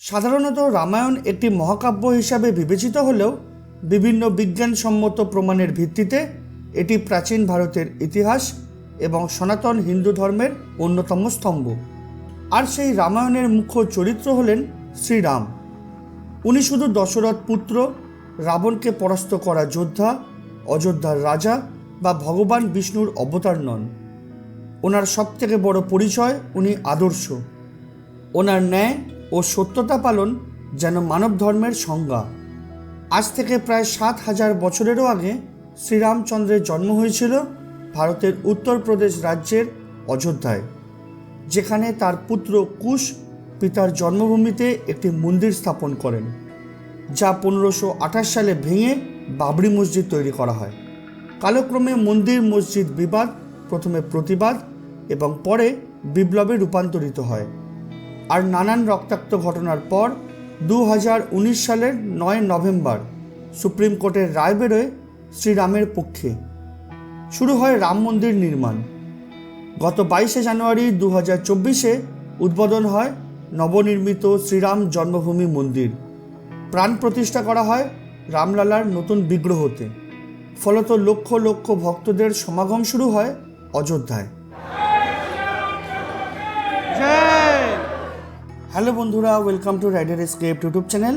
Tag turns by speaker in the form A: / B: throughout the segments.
A: সাধারণত রামায়ণ একটি মহাকাব্য হিসাবে বিবেচিত হলেও বিভিন্ন বিজ্ঞানসম্মত প্রমাণের ভিত্তিতে এটি প্রাচীন ভারতের ইতিহাস এবং সনাতন হিন্দু ধর্মের অন্যতম স্তম্ভ। আর সেই রামায়ণের মুখ্য চরিত্র হলেন শ্রীরাম। উনি শুধু দশরথ পুত্র, রাবণকে পরাস্ত করা যোদ্ধা, অযোধ্যার রাজা বা ভগবান বিষ্ণুর অবতার নন। ওনার সবথেকে বড় পরিচয় উনি আদর্শ। ওনার ন্যায় ও সত্যতা পালন যেন মানব ধর্মের সংজ্ঞা। আজ থেকে প্রায় সাত হাজার বছরেরও আগে শ্রীরামচন্দ্রের জন্ম হয়েছিল ভারতের উত্তরপ্রদেশ রাজ্যের অযোধ্যায়, যেখানে তার পুত্র কুশ পিতার জন্মভূমিতে একটি মন্দির স্থাপন করেন, যা পনেরোশো আঠাশ সালে ভেঙে বাবরি মসজিদ তৈরি করা হয়। কালক্রমে মন্দির মসজিদ বিবাদ, প্রথমে প্রতিবাদ এবং পরে বিপ্লবে রূপান্তরিত হয়। আর নানান রক্তাক্ত ঘটনার পর দু হাজার উনিশ সালের নয় নভেম্বর সুপ্রিম কোর্টের রায় বেরোয় শ্রীরামের পক্ষে। শুরু হয় রাম মন্দির নির্মাণ। গত বাইশে জানুয়ারি দু হাজার চব্বিশে উদ্বোধন হয় নবনির্মিত শ্রীরাম জন্মভূমি মন্দির। প্রাণ প্রতিষ্ঠা করা হয় রামলালার নতুন বিগ্রহতে। ফলত লক্ষ লক্ষ ভক্তদের সমাগম শুরু হয় অযোধ্যায়। হ্যালো বন্ধুরা welcome to rider scape YouTube channel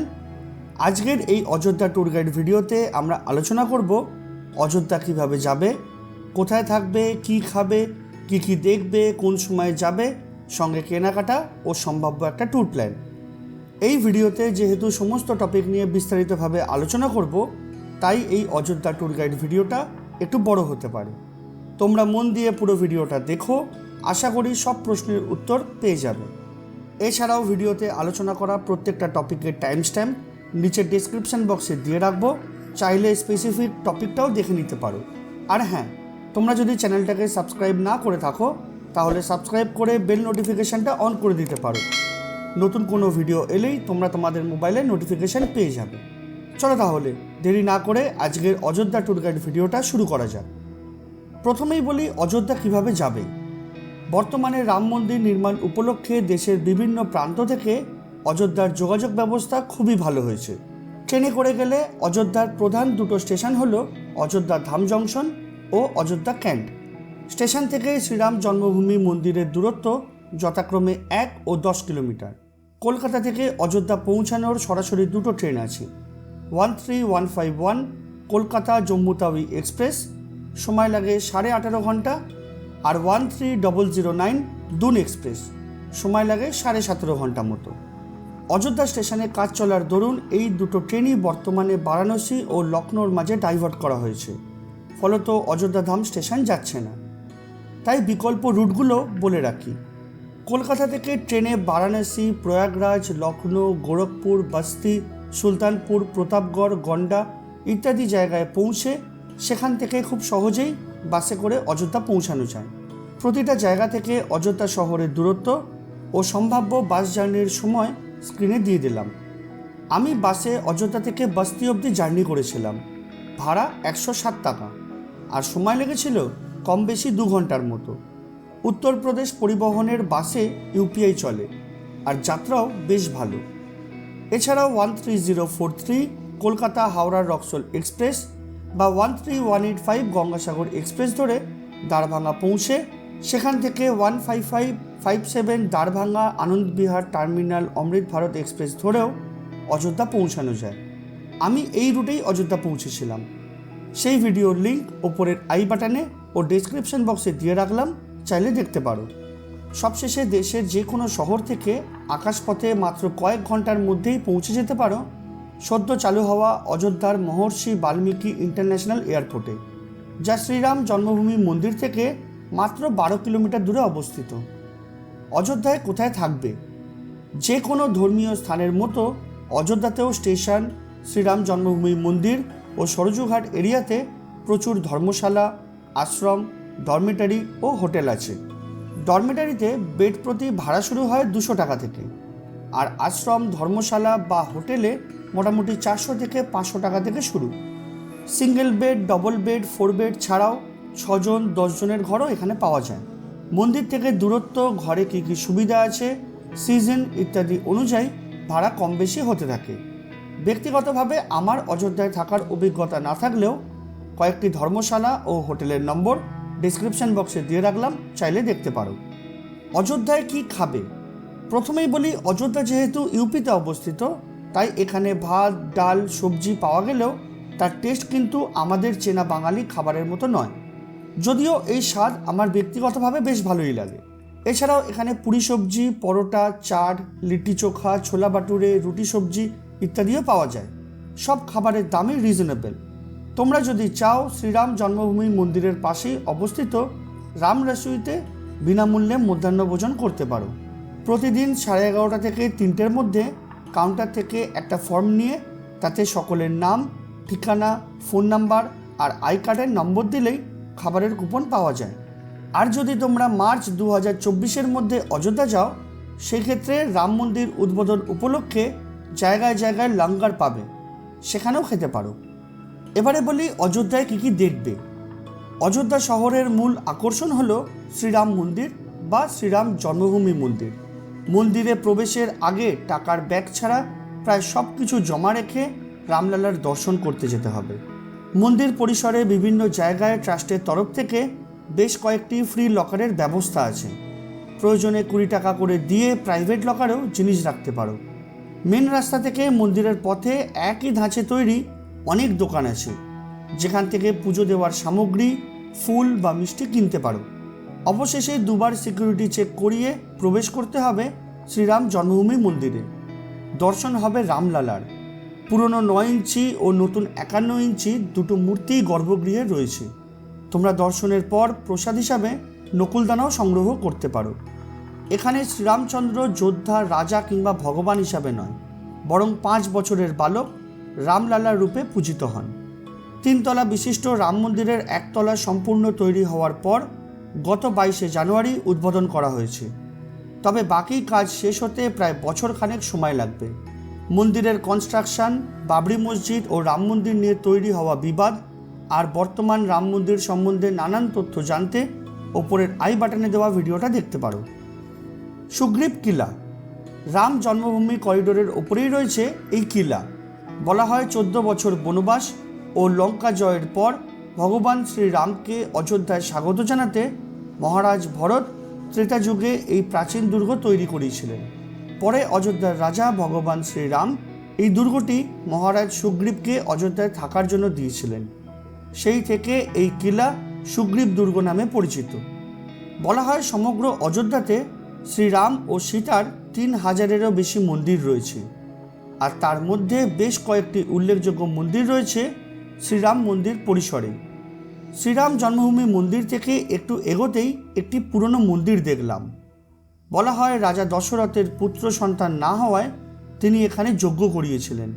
A: আজকের এই অযোধ্যা ট্যুর গাইড ভিডিওতে আমরা আলোচনা করব অযোধ্যা কীভাবে যাবে, কোথায় থাকবে, কি খাবে, কি কি দেখবে, কোন সময় যাবে, সঙ্গে কেনাকাটা ও সম্ভাব্য একটা ট্যুর প্ল্যান এই ভিডিওতে যেহেতু সমস্ত টপিক নিয়ে বিস্তারিতভাবে আলোচনা করব, তাই এই অযোধ্যা ট্যুর গাইড ভিডিওটা একটু বড় হতে পারে। তোমরা মন দিয়ে পুরো ভিডিওটা দেখো, আশা করি সব প্রশ্নের উত্তর পেয়ে যাবে। এছাড়াও ভিডিওতে আলোচনা করা প্রত্যেকটা টপিকের টাইম স্ট্যাম্প নিচের ডিসক্রিপশন বক্সে দিয়ে রাখব। চাইলে স্পেসিফিক টপিকটাও দেখে নিতে পারো। আর হ্যাঁ তোমরা যদি চ্যানেলটাকে সাবস্ক্রাইব না করে থাকো, তাহলে সাবস্ক্রাইব করে বেল নোটিফিকেশানটা অন করে দিতে পারো। নতুন কোনো ভিডিও এলেই তোমরা তোমাদের মোবাইলে নোটিফিকেশান পেয়ে যাবে। চলো তাহলে, দেরি না করে আজকের অযোধ্যা ট্যুর গাইড ভিডিওটা শুরু করা যাক। প্রথমেই বলি অযোধ্যা কীভাবে যাবে। বর্তমানে রাম মন্দির নির্মাণ উপলক্ষে দেশের বিভিন্ন প্রান্ত থেকে অযোধ্যার যোগাযোগ ব্যবস্থা খুবই ভালো হয়েছে। ট্রেনে করে গেলে অযোধ্যার প্রধান দুটো স্টেশন হলো অযোধ্যা ধাম জংশন ও অযোধ্যা ক্যান্ট। স্টেশন থেকে শ্রীরাম জন্মভূমি মন্দিরের দূরত্ব যথাক্রমে এক ও দশ কিলোমিটার। কলকাতা থেকে অযোধ্যা পৌঁছানোর সরাসরি দুটো ট্রেন আছে। One three one five one, Kolkata Jammu express. সময় লাগে সাড়ে আঠারো ঘণ্টা। আর one three double zero nine Doon express সময় লাগে সাড়ে সতেরো ঘণ্টা মতো। অযোধ্যা স্টেশনে কাজ চলার দরুন এই দুটো ট্রেনই বর্তমানে বারাণসী ও লখনৌর মাঝে ডাইভার্ট করা হয়েছে। ফলত অযোধ্যা ধাম স্টেশন যাচ্ছে না। তাই বিকল্প রুটগুলো বলে রাখি। কলকাতা থেকে ট্রেনে বারাণসী, প্রয়াগরাজ লখনৌ গোরখপুর, বস্তি, সুলতানপুর, প্রতাপগড়, গন্ডা ইত্যাদি জায়গায় পৌঁছে সেখান থেকে খুব সহজেই বাসে করে অযোধ্যা পৌঁছানো যায়। প্রতিটা জায়গা থেকে অযোধ্যা শহরের দূরত্ব ও সম্ভাব্য বাস জার্নির সময় স্ক্রিনে দিয়ে দিলাম। আমি বাসে অযোধ্যা থেকে বস্তি অবধি জার্নি করেছিলাম। ভাড়া একশো সাত টাকা। আর সময় লেগেছিল কম বেশি দু ঘণ্টার মতো। উত্তরপ্রদেশ পরিবহনের বাসে ইউপিআই চলে। আর যাত্রাও বেশ ভালো। এছাড়াও one three zero four three Kolkata Howrah Raxaul express বা one three one eight five Gangasagar express ধরে দারভাঙ্গা পৌঁছে সেখান থেকে one five five five seven Darbhanga Anand Vihar terminal Amrit Bharat express ধরেও অযোধ্যা পৌঁছানো যায়। আমি এই রুটেই অযোধ্যা পৌঁছেছিলাম। সেই ভিডিওর লিঙ্ক ওপরের আই বাটনে ও ডেসক্রিপশন বক্সে দিয়ে রাখলাম। চাইলে দেখতে পারো। সবশেষে দেশের যে কোনো শহর থেকে আকাশপথে মাত্র কয়েক ঘণ্টার মধ্যেই পৌঁছে যেতে পারো। সদ্য চালু হওয়া অযোধ্যার মহর্ষি বাল্মীকি ইন্টারন্যাশনাল এয়ারপোর্টে, যা শ্রীরাম জন্মভূমি মন্দির থেকে মাত্র বারো কিলোমিটার দূরে অবস্থিত। অযোধ্যায় কোথায় থাকবে? যে কোনো ধর্মীয় স্থানের মতো অযোধ্যাতেও স্টেশন, শ্রীরাম জন্মভূমি মন্দির ও সরজুঘাট এরিয়াতে প্রচুর ধর্মশালা, আশ্রম, ডরমেটারি ও হোটেল আছে। ডরমেটারিতে বেড প্রতি ভাড়া শুরু হয় দুশো টাকা থেকে। আর আশ্রম, ধর্মশালা বা হোটেলে মোটামুটি চারশো থেকে পাঁচশো টাকা থেকে শুরু। Single bed, double bed, four bed ছাড়াও ছজন, দশজনের ঘরও এখানে পাওয়া যায়। মন্দির থেকে দূরত্ব, ঘরে কী কী সুবিধা আছে, সিজন ইত্যাদি অনুযায়ী ভাড়া কম বেশি হতে থাকে। ব্যক্তিগতভাবে আমার অযোধ্যায় থাকার অভিজ্ঞতা না থাকলেও কয়েকটি ধর্মশালা ও হোটেলের নম্বর ডিসক্রিপশন বক্সে দিয়ে রাখলাম, চাইলে দেখতে পারো। অযোধ্যায় কি খাবে? প্রথমেই বলি, অযোধ্যা যেহেতু ইউপিতে অবস্থিত তাই এখানে ভাত, ডাল, সবজি পাওয়া গেলেও তার টেস্ট কিন্তু আমাদের চেনা বাঙালি খাবারের মতো নয়। যদিও এই স্বাদ আমার ব্যক্তিগতভাবে বেশ ভালোই লাগে। এছাড়াও এখানে পুরি সবজি, পরোটা, চাট, লিট্টি চোখা, ছোলা বাটুরে, রুটি সবজি ইত্যাদিও পাওয়া যায়। সব খাবারের দামই রিজনেবল তোমরা যদি চাও শ্রীরাম জন্মভূমি মন্দিরের পাশেই অবস্থিত রাম রসুইতে বিনামূল্যে মধ্যাহ্নভোজন করতে পারো। প্রতিদিন সাড়ে এগারোটা থেকে তিনটের মধ্যে কাউন্টার থেকে একটা ফর্ম নিয়ে তাতে সকলের নাম, ঠিকানা ফোন নাম্বার আর আই কার্ডের নম্বর দিলেই খাবারের কুপন পাওয়া যায়। আর যদি তোমরা মার্চ দু হাজার চব্বিশের মধ্যে অযোধ্যা যাও, সেক্ষেত্রে রাম মন্দির উদ্বোধন উপলক্ষে জায়গায় জায়গায় লঙ্গার পাবে, সেখানেও খেতে পারো। এবারে বলি অযোধ্যায় কী কী দেখবে? অযোধ্যা শহরের মূল আকর্ষণ হল শ্রীরাম মন্দির বা শ্রীরাম জন্মভূমি মন্দির। মন্দিরে প্রবেশের আগে টাকার ব্যাগ ছাড়া প্রায় সব কিছু জমা রেখে রামলালার দর্শন করতে যেতে হবে। মন্দির পরিসরে বিভিন্ন জায়গায় ট্রাস্টের তরফ থেকে বেশ কয়েকটি ফ্রি লকারের ব্যবস্থা আছে। প্রয়োজনে কুড়ি টাকা করে দিয়ে প্রাইভেট লকারেও জিনিস রাখতে পারো। মেন রাস্তা থেকে মন্দিরের পথে একই ধাঁচে তৈরি অনেক দোকান আছে। যেখান থেকে পুজো দেওয়ার সামগ্রী, ফুল বা মিষ্টি কিনতে পারো। অবশেষে দুবার সিকিউরিটি চেক করিয়ে প্রবেশ করতে হবে শ্রীরাম জন্মভূমি মন্দিরে। দর্শন হবে রামলালার। পুরনো নয় ইঞ্চি ও নতুন একান্ন ইঞ্চি দুটো মূর্তিই গর্ভগৃহে রয়েছে। তোমরা দর্শনের পর প্রসাদ হিসাবে নকুলদানাও সংগ্রহ করতে পারো। এখানে শ্রীরামচন্দ্র যোদ্ধা, রাজা কিংবা ভগবান হিসাবে নয়, বরং পাঁচ বছরের বালক রামলালার রূপে পূজিত হন। তিনতলা বিশিষ্ট রাম মন্দিরের একতলা সম্পূর্ণ তৈরি হওয়ার পর গত বাইশে জানুয়ারি উদ্বোধন করা হয়েছে। তবে বাকি কাজ শেষ হতে প্রায় বছরখানেক সময় লাগবে। মন্দিরের কনস্ট্রাকশন বাবরি মসজিদ ও রাম মন্দির নিয়ে তৈরি হওয়া বিবাদ আর বর্তমান রাম মন্দির সম্বন্ধে নানান তথ্য জানতে ওপরের আই বাটনে দেওয়া ভিডিওটা দেখতে পারো। সুগ্রীব কিলা। রাম জন্মভূমি করিডোরের ওপরেই রয়েছে এই কিলা। বলা হয় চোদ্দ বছর বনবাস ও লঙ্কা জয়ের পর ভগবান শ্রীরামকে অযোধ্যায় স্বাগত জানাতে মহারাজ ভরত ত্রেতা যুগে এই প্রাচীন দুর্গ তৈরি করেছিলেন। পরে অযোধ্যার রাজা ভগবান শ্রীরাম এই দুর্গটি মহারাজ সুগ্রীবকে অযোধ্যায় থাকার জন্য দিয়েছিলেন। সেই থেকে এই কিলা সুগ্রীব দুর্গ নামে পরিচিত। বলা হয় সমগ্র অযোধ্যাতে শ্রীরাম ও সীতার তিন হাজারেরও বেশি মন্দির রয়েছে। আর তার মধ্যে বেশ কয়েকটি উল্লেখযোগ্য মন্দির রয়েছে শ্রীরাম মন্দির পরিসরে। শ্রীরাম জন্মভূমি মন্দির থেকে একটু এগোতেই একটি পুরনো মন্দির দেখলাম। বলা হয় রাজা দশরথের পুত্র সন্তান না হওয়ায় তিনি এখানে যজ্ঞ করিয়েছিলেন।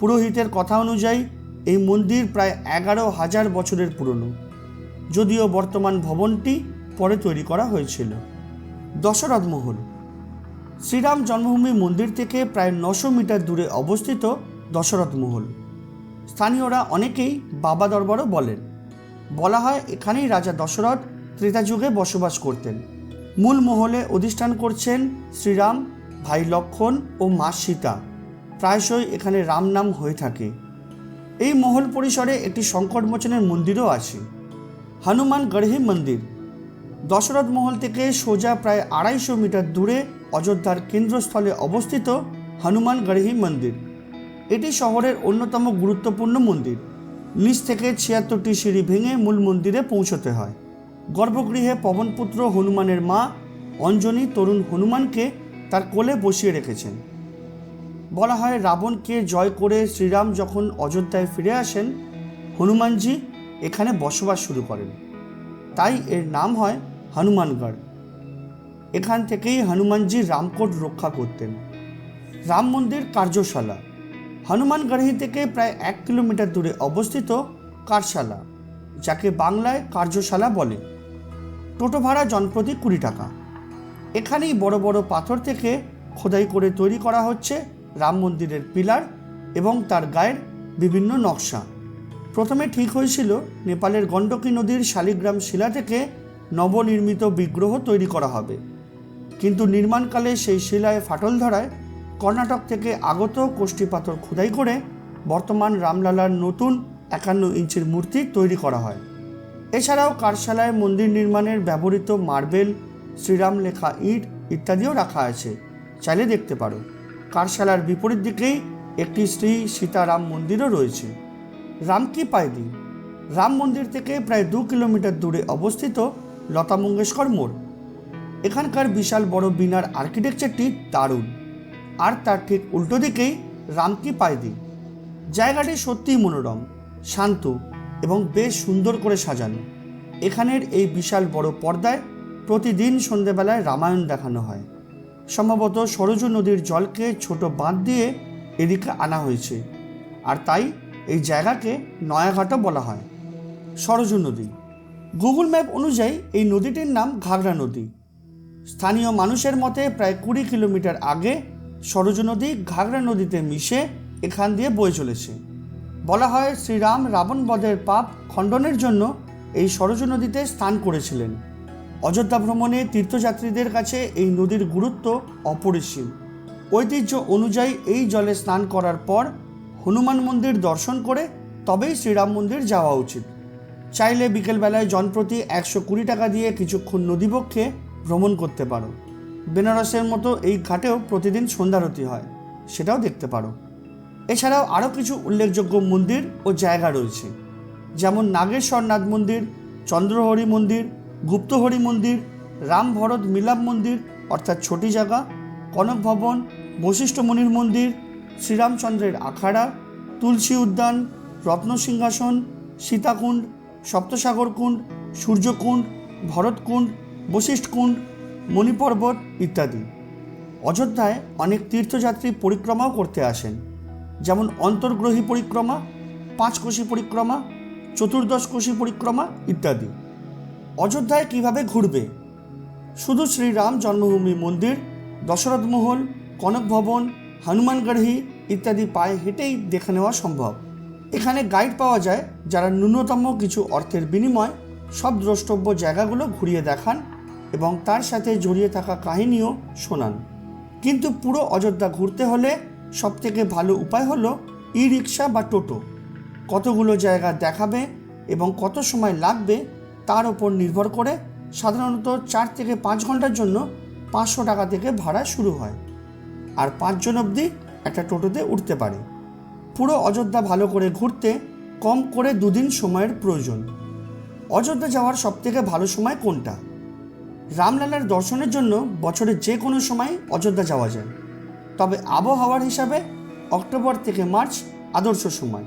A: পুরোহিতের কথা অনুযায়ী, এই মন্দির প্রায় এগারো হাজার বছরের পুরনো। যদিও বর্তমান ভবনটি পরে তৈরি করা হয়েছিল। দশরথ মহল। শ্রীরাম জন্মভূমি মন্দির থেকে প্রায় নশো মিটার দূরে অবস্থিত দশরথ মহল। স্থানীয়রা অনেকেই বাবা দরবারও বলেন। বলা হয় এখানেই রাজা দশরথ ত্রেতা যুগে বসবাস করতেন। মূল মহলে অধিষ্ঠান করছেন শ্রীরাম, ভাই লক্ষণ ও মা সীতা। প্রায়শই এখানে রাম নাম হয়ে থাকে। এই মহল পরিসরে একটি সংকটমোচনের মন্দিরও আছে। হনুমান গড়হি মন্দির। দশরথ মহল থেকে সোজা প্রায় আড়াইশো মিটার দূরে অযোধ্যার কেন্দ্রস্থলে অবস্থিত হনুমান গড়হি মন্দির। এটি শহরের অন্যতম গুরুত্বপূর্ণ মন্দির। নিচ থেকে ছিয়াত্তরটি সিঁড়ি ভেঙে মূল মন্দিরে পৌঁছতে হয়। গর্ভগৃহে পবনপুত্র হনুমানের মা অঞ্জনী তরুণ হনুমানকে তার কোলে বসিয়ে রেখেছেন। বলা হয়, রাবণকে জয় করে শ্রীরাম যখন অযোধ্যায় ফিরে আসেন, হনুমানজি এখানে বসবাস শুরু করেন। তাই এর নাম হয় হনুমানগড়। এখান থেকেই হনুমানজি রামকোট রক্ষা করতেন। রাম মন্দির কার্যশালা। হনুমানগড়হি থেকে প্রায় এক কিলোমিটার দূরে অবস্থিত কারশালা, যাকে বাংলায় কার্যশালা বলে। টোটো ভাড়া জনপ্রতি কুড়ি টাকা। এখানেই বড় বড় পাথর থেকে খোদাই করে তৈরি করা হচ্ছে রাম মন্দিরের পিলার এবং তার গায়ের বিভিন্ন নকশা। প্রথমে ঠিক হয়েছিল নেপালের গণ্ডকী নদীর শালিগ্রাম শিলা থেকে নবনির্মিত বিগ্রহ তৈরি করা হবে। কিন্তু নির্মাণকালে সেই শিলায় ফাটল ধরায় কর্ণাটক থেকে আগত কোষ্ঠী পাথর খোদাই করে বর্তমান রামলালার নতুন একান্ন ইঞ্চির মূর্তি তৈরি করা হয়। এছাড়াও কারশালায় মন্দির নির্মাণের ব্যবহৃত মার্বেল শ্রীরাম লেখা ইট ইত্যাদিও রাখা আছে। চাইলে দেখতে পারো। কারশালার বিপরীত দিকেই একটি শ্রী সীতারাম মন্দিরও রয়েছে। রামকি পায়দি রাম মন্দির থেকে প্রায় দু কিলোমিটার দূরে অবস্থিত লতা মঙ্গেশকর মোড়। এখানকার বিশাল বড় বিনার আর্কিটেকচারটি দারুণ। আর তার ঠিক উল্টো দিকেই রামকি পায়দি। জায়গাটি সত্যিই মনোরম, শান্ত এবং বেশ সুন্দর করে সাজানো। এখানের এই বিশাল বড় পর্দায় প্রতিদিন সন্ধেবেলায় রামায়ণ দেখানো হয়। সম্ভবত সরজু নদীর জলকে ছোট বাঁধ দিয়ে এদিকে আনা হয়েছে। আর তাই এই জায়গাকে নয়াঘাটও বলা হয়। সরজু নদী। গুগল ম্যাপ অনুযায়ী এই নদীটির নাম ঘাগরা নদী। স্থানীয় মানুষের মতে প্রায় কুড়ি কিলোমিটার আগে সরজু নদী ঘাগরা নদীতে মিশে এখান দিয়ে বয়ে চলেছে। বলা হয় শ্রীরাম রাবণ বধের পাপ খণ্ডনের জন্য এই সরজু নদীতে স্নান করেছিলেন। অযোধ্যা ভ্রমণে তীর্থযাত্রীদের কাছে এই নদীর গুরুত্ব অপরিসীম। ঐতিহ্য অনুযায়ী এই জলে স্নান করার পর হনুমান মন্দির দর্শন করে তবেই শ্রীরাম মন্দির যাওয়া উচিত। চাইলে বিকেলবেলায় জনপ্রতি একশো কুড়ি টাকা দিয়ে কিছুক্ষণ নদীবক্ষে ভ্রমণ করতে পারো। বেনারসের মতো এই ঘাটেও প্রতিদিন সন্ধ্যারতি হয়, সেটাও দেখতে পারো। এছাড়াও আরও কিছু উল্লেখযোগ্য মন্দির ও জায়গা রয়েছে, যেমন নাগেশ্বরনাথ মন্দির, চন্দ্রহরি মন্দির, গুপ্তহরি মন্দির, রাম ভরত মিলাপ মন্দির, অর্থাৎ ছোটি জায়গা, কনক ভবন, বশিষ্ঠ মুনির মন্দির, শ্রীরামচন্দ্রের আখাড়া, তুলসী উদ্যান, রত্ন সিংহাসন, সীতাকুণ্ড, সপ্তসাগর কুণ্ড, সূর্যকুণ্ড, ভরতকুণ্ড বশিষ্ঠকুণ্ড মণিপর্বত ইত্যাদি। অযোধ্যায় অনেক তীর্থযাত্রী পরিক্রমাও করতে আসেন। যেমন অন্তর্গ্রহী পরিক্রমা পাঁচকোষী পরিক্রমা, চতুর্দশ কোষী পরিক্রমা ইত্যাদি। অযোধ্যায় কীভাবে ঘুরবে? শুধু শ্রীরাম জন্মভূমি মন্দির, দশরথ মহল, কনক ভবন ইত্যাদি পায়ে হেঁটেই দেখে নেওয়া সম্ভব। এখানে গাইড পাওয়া যায় যারা ন্যূনতম কিছু অর্থের বিনিময় সব দ্রষ্টব্য জায়গাগুলো ঘুরিয়ে দেখান এবং তার সাথে জড়িয়ে থাকা কাহিনীও শোনান। কিন্তু পুরো অযোধ্যা ঘুরতে হলে সবথেকে ভালো উপায় হলো ই রিক্সা বা টোটো। কতগুলো জায়গা দেখাবে এবং কত সময় লাগবে তার ওপর নির্ভর করে সাধারণত চার থেকে পাঁচ ঘণ্টার জন্য পাঁচশো টাকা থেকে ভাড়া শুরু হয়। আর পাঁচজন অবধি একটা টোটোতে উঠতে পারে। পুরো অযোধ্যা ভালো করে ঘুরতে কম করে দুদিন সময়ের প্রয়োজন। অযোধ্যা যাওয়ার সবথেকে ভালো সময় কোনটা? রামলালার দর্শনের জন্য বছরের যে কোনো সময় অযোধ্যা যাওয়া যায়। তবে আবহাওয়ার হিসাবে অক্টোবর থেকে মার্চ আদর্শ সময়।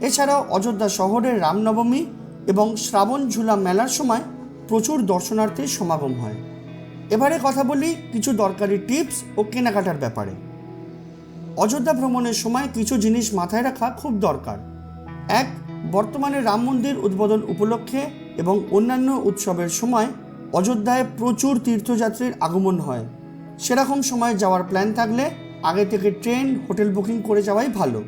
A: এছাড়াও অযোধ্যা শহরের রামনবমী এবং শ্রাবণ ঝুলা মেলার সময় প্রচুর দর্শনার্থীর সমাগম হয়। এবারে কথা বলি কিছু দরকারি টিপস ও কেনাকাটার ব্যাপারে। অযোধ্যা ভ্রমণের সময় কিছু জিনিস মাথায় রাখা খুব দরকার। এক, বর্তমানে রাম মন্দির উদ্বোধন উপলক্ষে এবং অন্যান্য উৎসবের সময় অযোধ্যায় প্রচুর তীর্থযাত্রীর আগমন হয়। সেরকম সময় যাওয়ার প্ল্যান থাকলে আগে থেকে ট্রেন, হোটেল বুকিং করে যাওয়াই ভালো।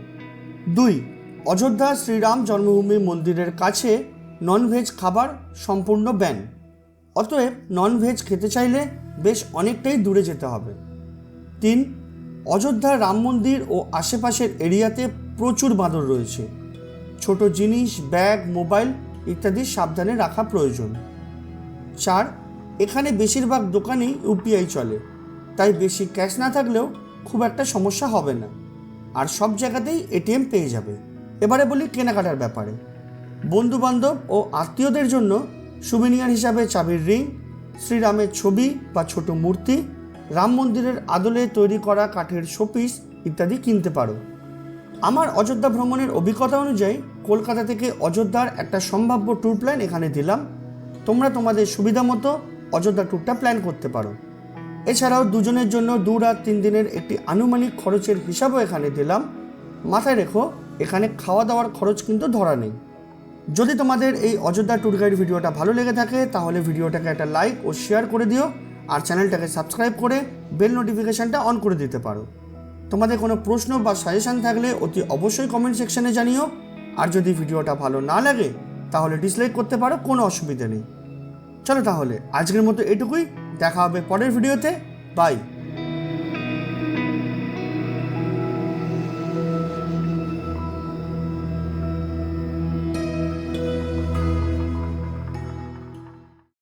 A: দুই, অযোধ্যা শ্রীরাম জন্মভূমি মন্দিরের কাছে ননভেজ খাবার সম্পূর্ণ ব্যান অতএব ননভেজ খেতে চাইলে বেশ অনেকটাই দূরে যেতে হবে। তিন, অযোধ্যা রাম মন্দির ও আশেপাশের এরিয়াতে প্রচুর বাঁদর রয়েছে। ছোট জিনিস, ব্যাগ, মোবাইল ইত্যাদি সাবধানে রাখা প্রয়োজন। চার, এখানে বেশিরভাগ দোকানেই ইউপিআই চলে। তাই বেশি ক্যাশ না থাকলেও খুব একটা সমস্যা হবে না। আর সব জায়গাতেই এটিএম পেয়ে যাবে। এবারে বলি কেনাকাটার ব্যাপারে। বন্ধুবান্ধব ও আত্মীয়দের জন্য সুবিনিয়ার হিসাবে চাবির রিং, শ্রীরামের ছবি বা ছোট মূর্তি, রাম মন্দিরের আদলে তৈরি করা কাঠের শোপিস ইত্যাদি কিনতে পারো। আমার অযোধ্যা ভ্রমণের অভিজ্ঞতা অনুযায়ী কলকাতা থেকে অযোধ্যার একটা সম্ভাব্য ট্যুর প্ল্যান এখানে দিলাম। তোমরা তোমাদের সুবিধা মতো অযোধ্যা ট্যুরটা প্ল্যান করতে পারো। এছাড়াও দুজনের জন্য দু রাত, তিন দিনের একটি আনুমানিক খরচের হিসাবও এখানে দিলাম। মাথায় রেখো, এখানে খাওয়া দাওয়ার খরচ কিন্তু ধরা নেই। যদি তোমাদের এই অযোধ্যা ট্যুর গাইড ভিডিওটা ভালো লেগে থাকে, তাহলে ভিডিওটাকে একটা লাইক ও শেয়ার করে দিও, আর চ্যানেলটাকে সাবস্ক্রাইব করে বেল নোটিফিকেশানটা অন করে দিতে পারো। তোমাদের কোনো প্রশ্ন বা সাজেশান থাকলে অতি অবশ্যই কমেন্ট সেকশানে জানিও, আর যদি ভিডিওটা ভালো না লাগে তাহলে ডিসলাইক করতে পারো, কোনো অসুবিধা নেই। চলো তাহলে, আজকের মতো এটুকুই। দেখা হবে পরের ভিডিওতে বাই